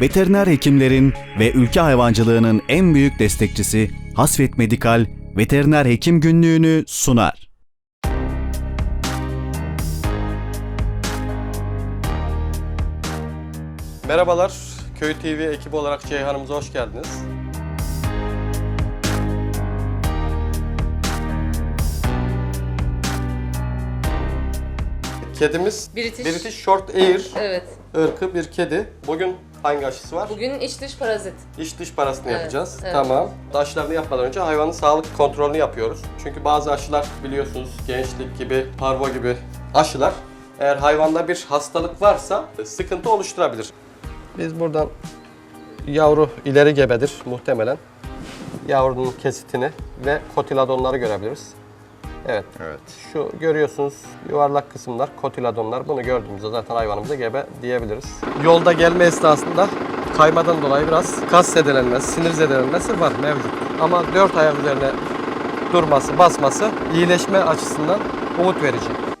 veteriner hekimlerin ve ülke hayvancılığının en büyük destekçisi Hasvet Medikal Veteriner Hekim Günlüğü'nü sunar. Merhabalar, Köy TV ekibi olarak Ceyhan'ımıza hoş geldiniz. Kedimiz British. British Short Hair Evet. ırkı bir kedi. Bugün hangi aşısı var? Bugün iç dış parazit. İç dış parasını Evet, yapacağız. evet. Tamam. Aşılarını yapmadan önce hayvanın sağlık kontrolünü yapıyoruz. Çünkü bazı aşılar biliyorsunuz gençlik gibi, parvo gibi aşılar eğer hayvanda bir hastalık varsa sıkıntı oluşturabilir. Biz buradan yavru ileri gebedir muhtemelen. Yavrunun kesitini ve kotiladonları görebiliriz. Evet. Evet. Şu görüyorsunuz yuvarlak kısımlar kotiladonlar. Bunu gördüğümüzde zaten hayvanımıza gebe diyebiliriz. Yolda gelme esnasında kaymadan dolayı biraz kas zedelenmesi, sinir zedelenmesi var mevcut. Ama dört ayak üzerine durması, basması iyileşme açısından umut verici.